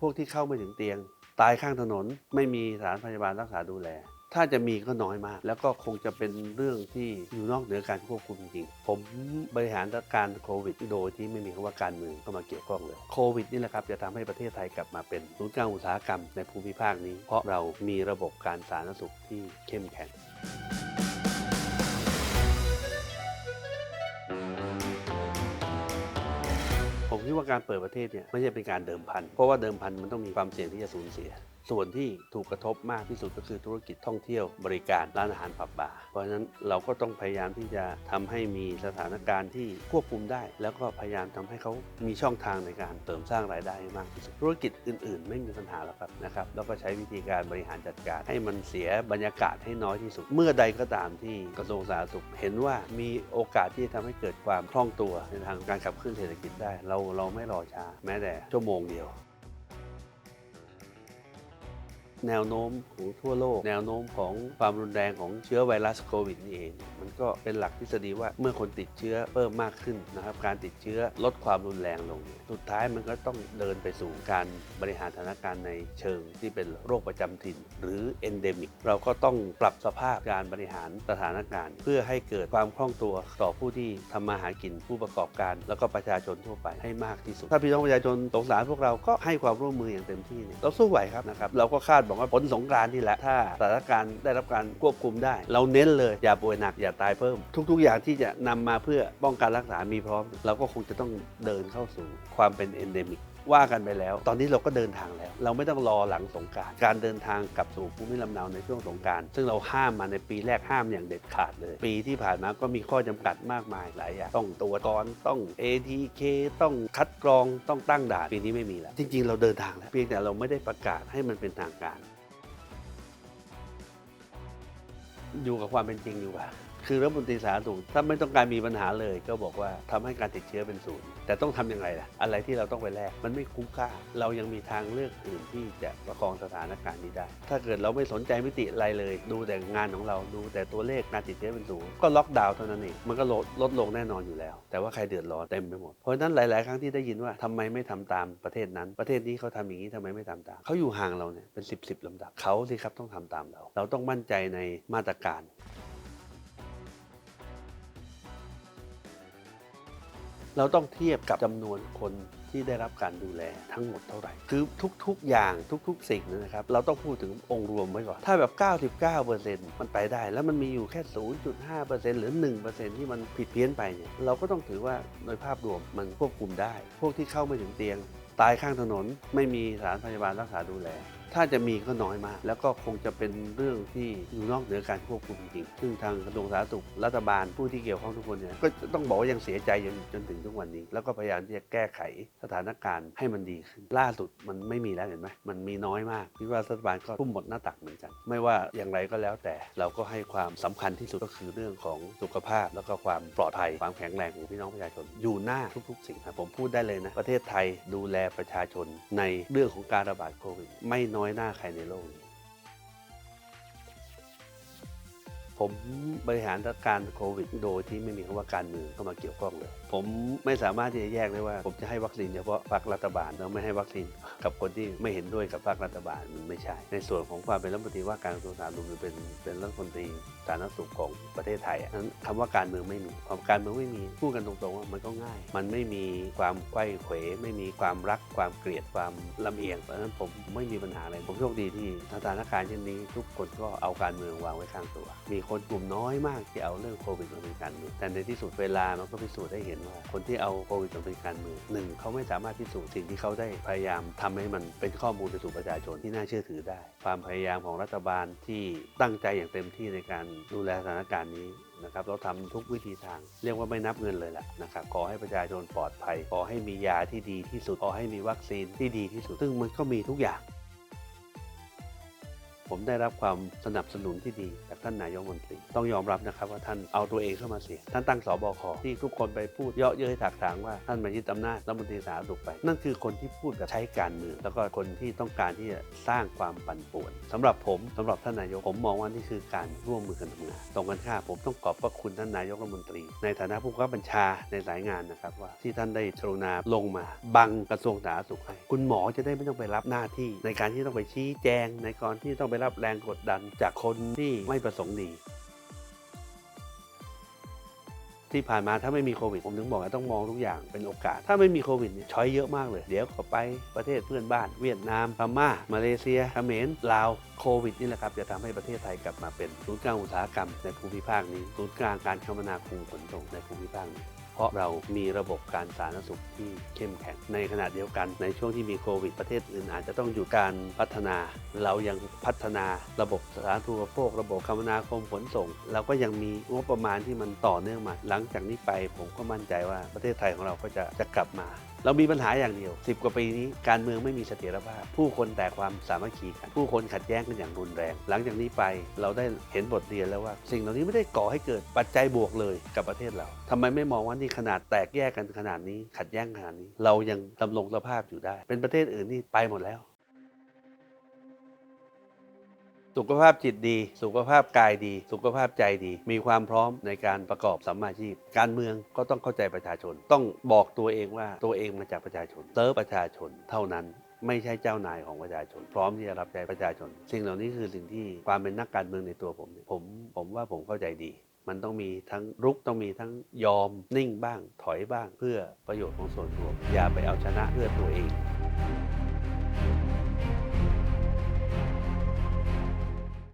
พวกที่เข้าไม่ถึงเตียง ตายข้างถนนไม่มีสถานพยาบาลรักษาดูแล ถ้าจะมีก็น้อยมาก แล้วก็คงจะเป็นเรื่องที่อยู่นอกเหนือการควบคุมจริง ผมบริหารจัดการโควิดโดยที่ไม่มีคำว่าการเมืองเข้ามาเกี่ยวข้องเลยโควิดนี่แหละครับจะทำให้ประเทศไทยกลับมาเป็นศูนย์กลางอุตสาหกรรมในภูมิภาคนี้ เพราะเรามีระบบการสาธารณสุขที่เข้มแข็ง ผมคิดว่าการเปิดประเทศเนี่ยไม่ใช่เป็นการเดิมพัน เพราะว่าเดิมพันมันต้องมีความเสี่ยงที่จะสูญเสีย ส่วนที่ถูกกระทบมากที่สุดก็คือธุรกิจท่องเที่ยวบริการร้านอาหารผับบาร์เพราะฉะนั้นเราก็ต้องพยายามที่จะทำให้มีสถานการณ์ที่ควบคุมได้ แล้วก็พยายามทำให้เขามีช่องทางในการเสริมสร้างรายได้ให้มากที่สุดธุรกิจอื่น ๆ ไม่มีปัญหาหรอกครับนะครับแล้วก็ใช้วิธีการบริหารจัดการ ให้มันเสียบรรยากาศให้น้อยที่สุด เมื่อใดก็ตามที่กระทรวงสาธารณสุขเห็นว่ามีโอกาสที่จะทำให้เกิดความคล่องตัวในทางการขับเคลื่อนเศรษฐกิจได้ เราเราไม่รอช้าแม้แต่ชั่วโมงเดียว แนวโน้มของทั่วโลก แนวโน้มของความรุนแรงของเชื้อไวรัสโควิดนี่เองมันก็เป็นหลักทฤษฎีว่าเมื่อคนติดเชื้อเพิ่มมากขึ้นนะครับการติดเชื้อลดความรุนแรงลง สุดท้ายมันก็ต้องเดินไปสู่การบริหารสถานการณ์ในเชิงที่เป็นโรคประจำถิ่น หรือ endemic เราก็ต้องปรับสภาพการบริหารสถานการณ์ เพื่อให้เกิดความคล่องตัวต่อผู้ที่ทำมาหากินผู้ประกอบการ แล้วก็ประชาชนทั่วไปให้มากที่สุด ถ้าพี่น้องประชาชนสงสารพวกเราก็ให้ความร่วมมืออย่างเต็มที่เนี่ยเราสู้ไหวครับนะครับเราก็คาดบอกว่าผลสงกรานนี่แหละถ้าสถานการณ์ได้รับการควบคุมได้ เราเน้นเลยอย่าป่วยหนักอย่าตายเพิ่ม ทุก ๆ อย่างที่จะนำมาเพื่อป้องกันรักษามีพร้อม เราก็คงจะต้องเดินเข้าสู่ความเป็น endemic ว่ากันไปแล้ว ตอนนี้เราก็เดินทางแล้ว เราไม่ต้องรอหลังสงการ การเดินทางกลับสู่ภูมิลำเนาในช่วงสงการ ซึ่งเราห้ามมาในปีแรกห้ามอย่างเด็ดขาดเลย ปีที่ผ่านมาก็มีข้อจำกัดมากมายหลายอย่าง ต้องตรวจก่อนต้อง ATK ต้องคัดกรองต้องตั้งด่านปีนี้ไม่มีแล้ว จริง ๆ เราเดินทางแล้ว เพียงแต่เราไม่ได้ประกาศให้มันเป็นทางการ อยู่กับความเป็นจริงดีกว่า คือรัฐมนตรีสาธารณสุขถ้าไม่ต้องการมีปัญหาเลย ก็บอกว่าทำให้การติดเชื้อเป็นศูนย์แต่ต้องทำยังไงล่ะ อะไรที่เราต้องไปแลกมันไม่คุ้มค่า เรายังมีทางเลือกอื่นที่จะประคองสถานการณ์นี้ได้ ถ้าเกิดเราไม่สนใจมิติอะไรเลย ดูแต่งานของเราดูแต่ตัวเลขการติดเชื้อเป็นศูนย์ก็ล็อกดาวน์เท่านั้นเองมันก็ลดลดลงแน่นอนอยู่แล้ว แต่ว่าใครเดือดร้อนเต็มไปหมดเพราะฉะนั้นหลาย ๆ ครั้งที่ได้ยินว่าทำไมไม่ทำตามประเทศนั้นประเทศนี้เขาทำอย่างนี้ทำไมไม่ทำตามเขาอยู่ห่างเราเนี่ยเป็นสิบสลำดับเขาสิครับต้องทำตามเรา เราต้องมั่นใจในมาตรการ เราต้องเทียบกับจำนวนคนที่ได้รับการดูแลทั้งหมดเท่าไหร่ คือทุกๆอย่างทุกๆ สิ่งนะครับ เราต้องพูดถึงองค์รวมไว้ก่อน ถ้าแบบ 99%มันไปได้ แล้วมันมีอยู่แค่ 0.5%หรือ 1%ที่มันผิดเพี้ยนไปเนี่ยเราก็ต้องถือว่าโดยภาพรวมมันควบคุมได้ พวกที่เข้าไม่ถึงเตียง ตายข้างถนนไม่มีสถานพยาบาลรักษาดูแล ถ้าจะมีก็น้อยมาก แล้วก็คงจะเป็นเรื่องที่อยู่นอกเหนือการควบคุมจริงๆซึ่งทางกระทรวงสาธารณสุขรัฐบาลผู้ที่เกี่ยวข้องทุกคนเนี่ยก็ต้องบอกว่ายังเสียใจจนจนถึงทุกวันนี้ แล้วก็พยายามที่จะแก้ไขสถานการณ์ให้มันดีขึ้น ล่าสุดมันไม่มีแล้วเห็นไหมมันมีน้อยมากคิดว่ารัฐบาลก็ทุ่มหมดหน้าตักเหมือนกัน ไม่ว่าอย่างไรก็แล้วแต่เราก็ให้ความสำคัญที่สุดก็คือเรื่องของสุขภาพ แล้วก็ความปลอดภัยความแข็งแรงของพี่น้องประชาชนอยู่หน้าทุก ๆ สิ่งครับผมพูดได้เลยนะประเทศไทยดูแลประชาชนในเรื่องของการระบาดโควิดไม่นอยหน้าใครในโลกนี้ ผมบริหารการโควิด โดยที่ไม่มีคำว่าการเมืองเข้ามาเกี่ยวข้องเลย ผมไม่สามารถที่จะแยกได้ว่า ผมจะให้วัคซีนเฉพาะพรรครัฐบาลแล้วไม่ให้วัคซีนกับคนที่ไม่เห็นด้วยกับพรรครัฐบาลมันไม่ใช่ ในส่วนของความเป็นรัฐมนตรีว่าการกระทรวงสาธารณสุขเป็นเป็นรัฐมนตรีสาธารณสุขของประเทศไทยอะนั้นคำว่าการเมืองไม่มีความการเมืองไม่มีพูดกันตรงๆว่ามันก็ง่าย มันไม่มีความไขว้เขวไม่มีความรักความเกลียดความลำเอียงเพราะฉะนั้นผมไม่มีปัญหาอะไรผมโชคดีที่สถานการณ์เช่นนี้ ทุกคนก็เอาการเมืองวางไว้ข้างตัวมีคนกลุ่มน้อยมากที่เอาเรื่องโควิดมาเป็นการเมืองแต่ในที่สุดเวลามันก็พิสูจน์ได้เห็นว่า คนที่เอาโควิดมาเป็นการเมืองหนึ่งเขาไม่สามารถพิสูจน์สิ่งที่เขาได้พยายามทำให้มันเป็นข้อมูลไปสู่ประชาชนที่น่าเชื่อถือได้ ความพยายามของรัฐบาลที่ตั้งใจอย่างเต็มที่ในการดูแลสถานการณ์นี้นะครับเราทำทุกวิธีทาง เรียกว่าไม่นับเงินเลยแหละนะครับขอให้ประชาชนปลอดภัย ขอให้มียาที่ดีที่สุดขอให้มีวัคซีนที่ดีที่สุด ซึ่งมันก็มีทุกอย่าง ผมได้รับความสนับสนุนที่ดีจากท่านนายกมนตรี ต้องยอมรับนะครับว่าท่านเอาตัวเองเข้ามาเสีย ท่านตั้งสบคที่ทุกคนไปพูดเยาะเย้ยถากถางว่าท่านมายึดอำนาจรัฐมนตรีสาธารณสุขไป นั่นคือคนที่พูดแบบใช้การเมืองแล้วก็คนที่ต้องการที่จะสร้างความปั่นป่วนสำหรับผมสำหรับท่านนายกผมมองว่านี่คือการร่วมมือกันทำงานตรงกันข้ามผมต้องขอบพระคุณท่านนายกรัฐมนตรี ในฐานะผู้บังคับบัญชาในสายงานนะครับว่าที่ท่านได้กรุณาลงมา บังกระทรวงสาธารณสุขให้คุณหมอจะได้ไม่ต้องไปรับหน้าที่ ในการที่ต้องไปชี้แจงในการที่ต้องไปรับแรงกดดันจากคนที่ไม่ประสงค์ดี ที่ผ่านมาถ้าไม่มีโควิด ผมถึงบอกว่าต้องมองทุกอย่างเป็นโอกาส ถ้าไม่มีโควิดเนี่ยช้อยเยอะมากเลย เดี๋ยวก็ไปประเทศเพื่อนบ้าน เวียดนามพม่า มาเลเซียเขมรลาวโควิดนี่แหละครับ จะทำให้ประเทศไทยกลับมาเป็นศูนย์กลางอุตสาหกรรมในภูมิภาคนี้ศูนย์กลางการคมนาคมขนส่งในภูมิภาคนี้ เพราะเรามีระบบการสาธารณสุขที่เข้มแข็ง ในขณะเดียวกันในช่วงที่มีโควิดประเทศอื่นอาจจะต้องหยุดการพัฒนา เรายังพัฒนาระบบสาธารณูปโภค ระบบคมนาคมขนส่ง เราก็ยังมีงบประมาณที่มันต่อเนื่องมา หลังจากนี้ไปผมก็มั่นใจว่าประเทศไทยของเราก็จะจะกลับมา เรามีปัญหาอย่างเดียว 10 กว่าปีนี้การเมืองไม่มีเสถียรภาพ ผู้คนแต่ความสามัคคีกัน ผู้คนขัดแย้งกันอย่างรุนแรง หลังจากนี้ไปเราได้เห็นบทเรียนแล้วว่า สิ่งเหล่านี้ไม่ได้ก่อให้เกิดปัจจัยบวกเลยกับประเทศเราทำไมไม่มองว่านี่ขนาดแตกแยกกันขนาดนี้ ขัดแย้งขนาดนี้ เรายังดำรงสภาพอยู่ได้ เป็นประเทศอื่นนี่ไปหมดแล้ว สุขภาพจิตดี สุขภาพกายดี สุขภาพใจดี มีความพร้อมในการประกอบสัมมาชีพ การเมืองก็ต้องเข้าใจประชาชน ต้องบอกตัวเองว่าตัวเองมาจากประชาชนเติร์ประชาชนเท่านั้นไม่ใช่เจ้านายของประชาชน พร้อมที่จะรับใช้ประชาชน สิ่งเหล่านี้คือสิ่งที่ความเป็นนักการเมืองในตัวผมผมผมว่าผมเข้าใจดี มันต้องมีทั้งรุกต้องมีทั้งยอมนิ่งบ้าง ถอยบ้าง เพื่อประโยชน์ของส่วนรวมอย่าไปเอาชนะเพื่อตัวเอง